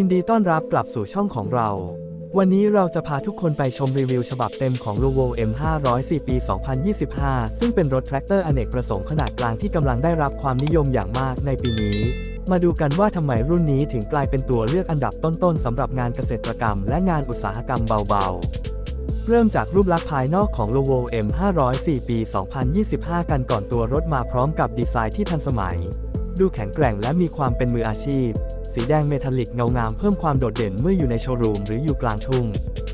ินดีต้อนรับกลับสู่ช่องของเรา วันนี้เราจะพาทุกคนไปชมรีวิวฉบับเต็มของ l u v o M504 ปี 2025 ซึ่งเป็นรถแทรกเตอร์อเนกประสงค์ขนาดกลางที่กำลังได้รับความนิยมอย่างมากในปีนี้ มาดูกันว่าทำไมรุ่นนี้ถึงกลายเป็นตัวเลือกอันดับต้นๆสำหรับงานเกษตรกรรม และงานอุตสาหกรรมเบาๆเริ่มจากรูปลักษณ์ภายนอกของ l o v o M504 ปี 2025 กันก่อนตัวรถมาพร้อมกับดีไซน์ที่ทันสมัย ดูแข็งแกร่งและมีความเป็นมืออาชีพ สีแดงเมทัลลิกเงางามเพิ่มความโดดเด่นเมื่ออยู่ในโชว์รูมหรืออยู่กลางทุ่ง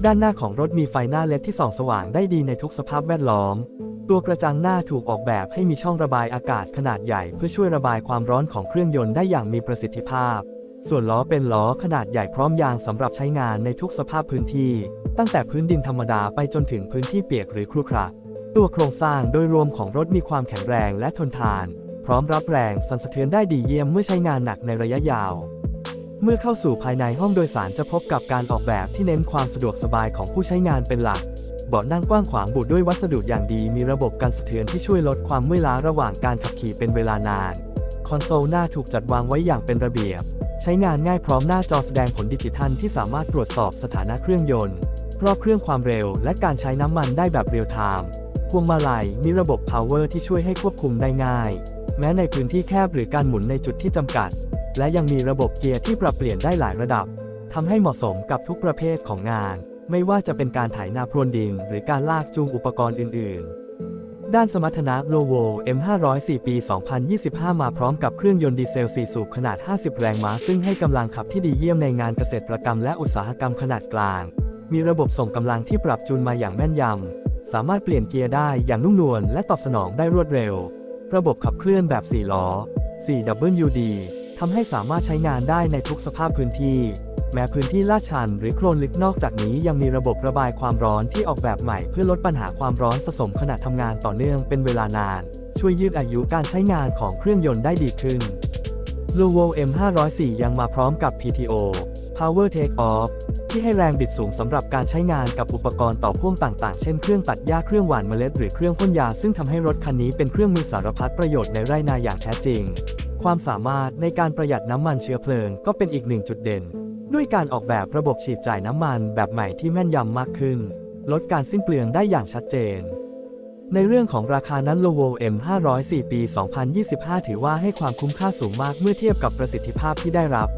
ด้านหน้าของรถมีไฟหน้าเลดที่ส่องสว่างได้ดีในทุกสภาพแวดล้อม ตัวกระจังหน้าถูกออกแบบให้มีช่องระบายอากาศขนาดใหญ่ เพื่อช่วยระบายความร้อนของเครื่องยนต์ได้อย่างมีประสิทธิภาพ ส่วนล้อเป็นล้อขนาดใหญ่พร้อมยางสำหรับใช้งานในทุกสภาพพื้นที่ ตั้งแต่พื้นดินธรรมดาไปจนถึงพื้นที่เปียกหรือครุขระตัวโครงสร้างโดยรวมของรถมีความแข็งแรงและทนทาน พร้อมรับแรงสั่นสะเทือนได้ดีเยี่ยมเมื่อใช้งานหนักในระยะยาว เมื่อเข้าสู่ภายในห้องโดยสารจะพบกับการออกแบบที่เน้นความสะดวกสบายของผู้ใช้งานเป็นหลัก เบาะนั่งกว้างขวางบุด้วยวัสดุอย่างดี มีระบบการสะเทือนที่ช่วยลดความเมื่อยล้าระหว่างการขับขี่เป็นเวลานาน คอนโซลหน้าถูกจัดวางไว้อย่างเป็นระเบียบ ใช้งานง่ายพร้อมหน้าจอแสดงผลดิจิทัลที่สามารถตรวจสอบสถานะเครื่องยนต์ รอบเครื่องความเร็ว และการใช้น้ำมันได้แบบเรียลไทม์ พวงมาลัยมีระบบ power ที่ช่วยให้ควบคุมได้ง่าย แม้ในพื้นที่แคบหรือการหมุนในจุดที่จำกัด และยังมีระบบเกียร์ที่ปรับเปลี่ยนได้หลายระดับทำให้เหมาะสมกับทุกประเภทของงาน ไม่ว่าจะเป็นการไถนาพรวนดิน หรือการลากจูงอุปกรณ์อื่น ๆ ด้านสมรรถนะ l o v o M504 ปี 2025 มาพร้อมกับเครื่องยนต์ดีเซล 4 สูบขนาด 50 แรงม้า ซึ่งให้กำลังขับที่ดีเยี่ยมในงานเกษตรกรรมและอุตสาหกรรมขนาดกลาง มีระบบส่งกำลังที่ปรับจูนมาอย่างแม่นยำ สามารถเปลี่ยนเกียร์ได้อย่างนุ่มนวลและตอบสนองได้รวดเร็ว ระบบขับเคลื่อนแบบ 4 ล้อ 4WD ทำให้สามารถใช้งานได้ในทุกสภาพพื้นที่ แม้พื้นที่ลาดชันหรือโคลนลึกนอกจากนี้ยังมีระบบระบายความร้อนที่ออกแบบใหม่เพื่อลดปัญหาความร้อนสะสมขณะทำงานต่อเนื่องเป็นเวลานาน ช่วยยืดอายุการใช้งานของเครื่องยนต์ได้ดีขึ้น l u v o M504 ยังมาพร้อมกับ PTO Power Take Off ที่ให้แรงบิดสูงสำหรับการใช้งานกับอุปกรณ์ต่อพ่วงต่างๆ เช่นเครื่องตัดหญ้าเครื่องหว่านเมล็ดหรือเครื่องพ่นยา ซึ่งทำให้รถคันนี้เป็นเครื่องมือสารพัดประโยชน์ในไร่นาอย่างแท้จริง ความสามารถในการประหยัดน้ำมันเชื้อเพลิงก็เป็นอีกหนึ่งจุดเด่น ด้วยการออกแบบระบบฉีดจ่ายน้ำมันแบบใหม่ที่แม่นยำมากขึ้น ลดการสิ้นเปลืองได้อย่างชัดเจน ในเรื่องของราคานั้น l o v o M504 ปี 2025 ถือว่าให้ความคุ้มค่าสูงมากเมื่อเทียบกับประสิทธิภาพที่ได้รับ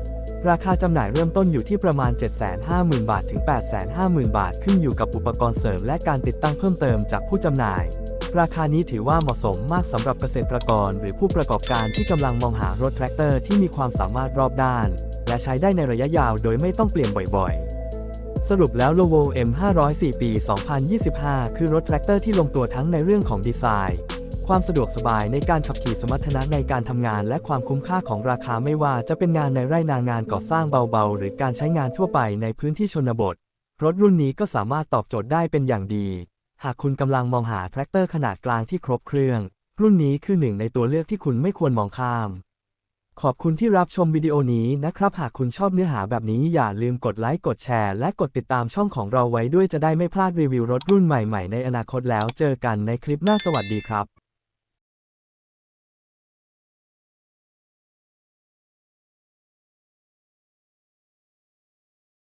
ราคาจำหน่ายเริ่มต้นอยู่ที่ประมาณ 750,000 บาทถึง 850,000 บาท ขึ้นอยู่กับอุปกรณ์เสริมและการติดตั้งเพิ่มเติมจากผู้จำหน่าย ราคานี้ถือว่าเหมาะสมมากสำหรับเกษตรกร หรือผู้ประกอบการที่กำลังมองหารถแทรกเตอร์ที่มีความสามารถรอบด้าน และใช้ได้ในระยะยาวโดยไม่ต้องเปลี่ยนบ่อยๆ สรุปแล้ว l o v o M504 ปี 2025 คือรถแทรกเตอร์ที่ลงตัวทั้งในเรื่องของดีไซน์ ความสะดวกสบายในการขับขี่สมรรถนะในการทำงาน และความคุ้มค่าของราคาไม่ว่าจะเป็นงานในไร่นางานก่อสร้างเบาๆ หรือการใช้งานทั่วไปในพื้นที่ชนบท รถรุ่นนี้ก็สามารถตอบโจทย์ได้เป็นอย่างดี หากคุณกำลังมองหาแทรกเตอร์ขนาดกลางที่ครบเครื่อง รุ่นนี้คือหนึ่งในตัวเลือกที่คุณไม่ควรมองข้าม ขอบคุณที่รับชมวิดีโอนี้นะครับ หากคุณชอบเนื้อหาแบบนี้อย่าลืมกดไลค์กดแชร์ และกดติดตามช่องของเราไว้ด้วยจะได้ไม่พลาดรีวิวรถรุ่นใหม่ๆในอนาคตแล้วเจอกันในคลิปหน้าสวัสดีครับ